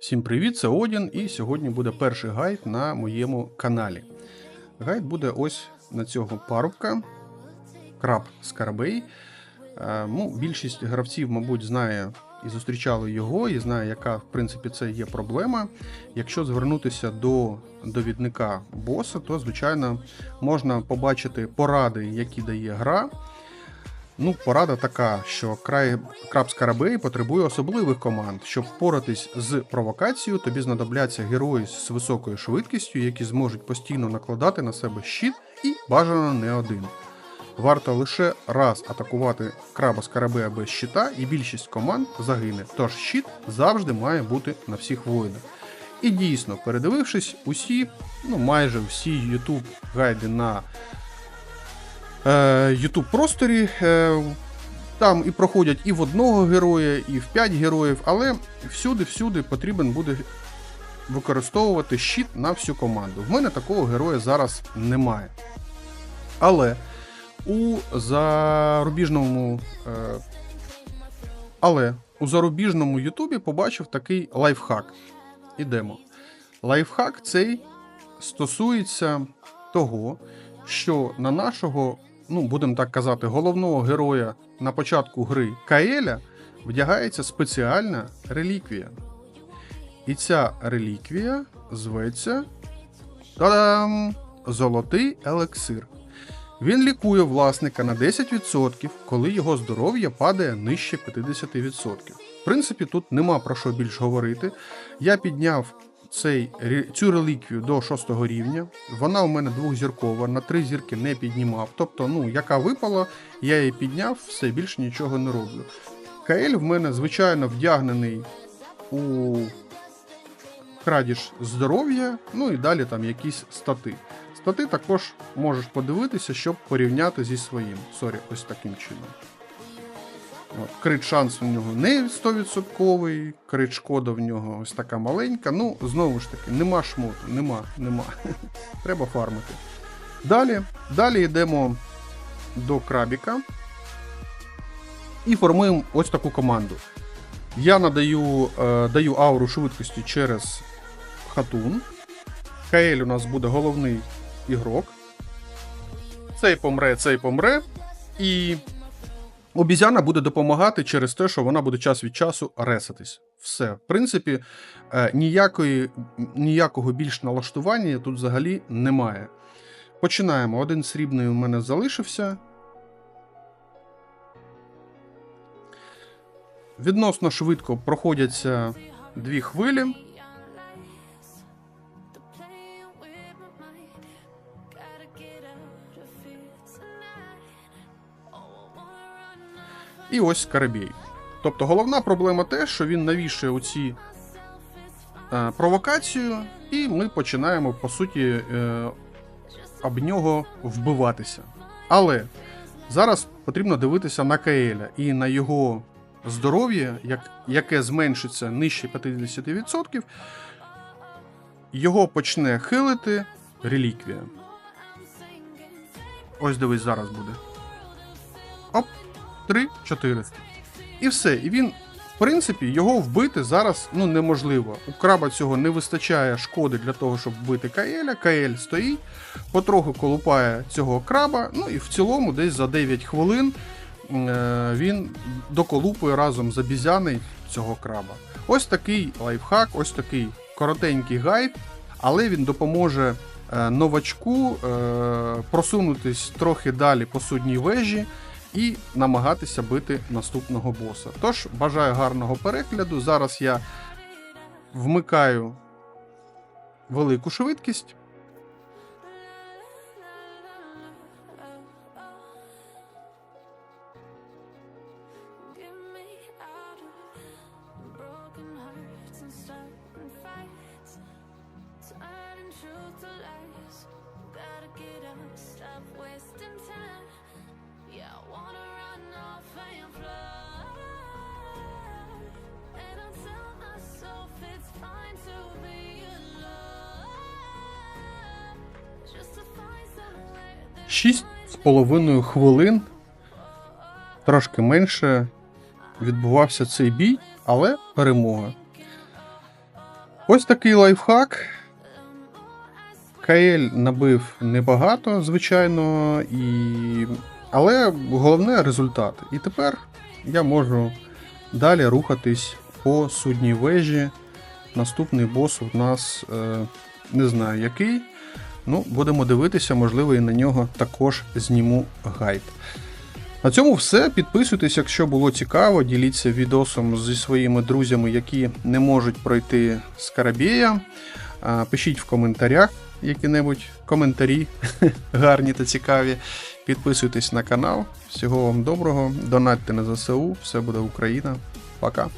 Всім привіт, це Одін, і сьогодні буде перший гайд на моєму каналі. Гайд буде ось на цього парубка, краб Скарабей. Е, Ну, більшість гравців, мабуть, знає і зустрічали його, і знає, яка в принципі це є проблема. Якщо звернутися до довідника боса, то звичайно можна побачити поради, які дає гра. Ну, порада така, що край краб Скарабей потребує особливих команд. Щоб впоратись з провокацією, тобі знадобляться герої з високою швидкістю, які зможуть постійно накладати на себе щит і бажано не один. Варто лише раз атакувати краба Скарабея без щита, і більшість команд загине. Тож щит завжди має бути на всіх воїнах. І дійсно, передивившись усі, ну майже всі YouTube гайди на YouTube просторі. Е, Там і проходять і в одного героя, і в 5 героїв, але всюди-всюди потрібен буде використовувати щит на всю команду. В мене такого героя зараз немає. Але у зарубіжному. е, Але у зарубіжному Ютубі побачив такий лайфхак. Ідемо. Лайфхак цей стосується того, що на нашого, ну будемо так казати, головного героя на початку гри Каеля вдягається спеціальна реліквія. І ця реліквія зветься та-дам! Золотий елексир. Він лікує власника на 10%, коли його здоров'я падає нижче 50%. В принципі, тут нема про що більш говорити. Я підняв цей, цю реліквію до 6 рівня. Вона у мене двохзіркова, на 3 зірки не піднімав. Тобто, ну, яка випала, я її підняв, все більше нічого не роблю. Каель в мене, звичайно, вдягнений у крадіж здоров'я, ну і далі там якісь стати. Стати також можеш подивитися, щоб порівняти зі своїм. Сорі, ось таким чином. Крит шанс у нього не 100%, крит шкода в нього ось така маленька. Ну, знову ж таки, нема шмоту, нема, нема. Треба фармити. Далі, далі йдемо до крабіка і формуємо ось таку команду. Я надаю е, даю ауру швидкості через хатун. Каель у нас буде головний ігрок. Цей помре, цей помре. І обізяна буде допомагати через те, що вона буде час від часу ресатись. Все. В принципі, е, ніякої, ніякого більш налаштування тут взагалі немає. Починаємо. Один срібний у мене залишився. Відносно швидко проходяться дві хвилі. І ось Карабій. Тобто головна проблема те, що він навішує оці е, провокацію, і ми починаємо, по суті, е, об нього вбиватися. Але зараз потрібно дивитися на Каеля і на його здоров'я, як, яке зменшиться нижче 50%, його почне хилити реліквія. Ось дивись, зараз буде. Оп, 3, 4. І все. І він, в принципі, його вбити зараз ну, неможливо. У краба цього не вистачає шкоди для того, щоб вбити Каеля. Каель стоїть, потроху колупає цього краба. Ну і в цілому, десь за 9 хвилин е, він доколупує разом з обізяною цього краба. Ось такий лайфхак, ось такий коротенький гайд, але він допоможе е, новачку е, просунутись трохи далі по судній вежі і намагатися бити наступного боса. Тож, бажаю гарного перегляду. Зараз я вмикаю велику швидкість. Gotta get up, stop wasting time. Yeah, I wanna run off. Шість з половиною хвилин, трошки менше, відбувався цей бій, але перемога. Ось такий лайфхак. КЛ набив небагато, звичайно, і... але головне результат. І тепер я можу далі рухатись по судній вежі. Наступний бос у нас е, не знаю який. Ну, будемо дивитися, можливо, і на нього також зніму гайд. На цьому все. Підписуйтесь, якщо було цікаво. Діліться відосом зі своїми друзями, які не можуть пройти Скарабєя. А, Пишіть в коментарях які-небудь коментарі гарні та цікаві. Підписуйтесь на канал. Всього вам доброго. Донатьте на ЗСУ. Все буде Україна. Пока.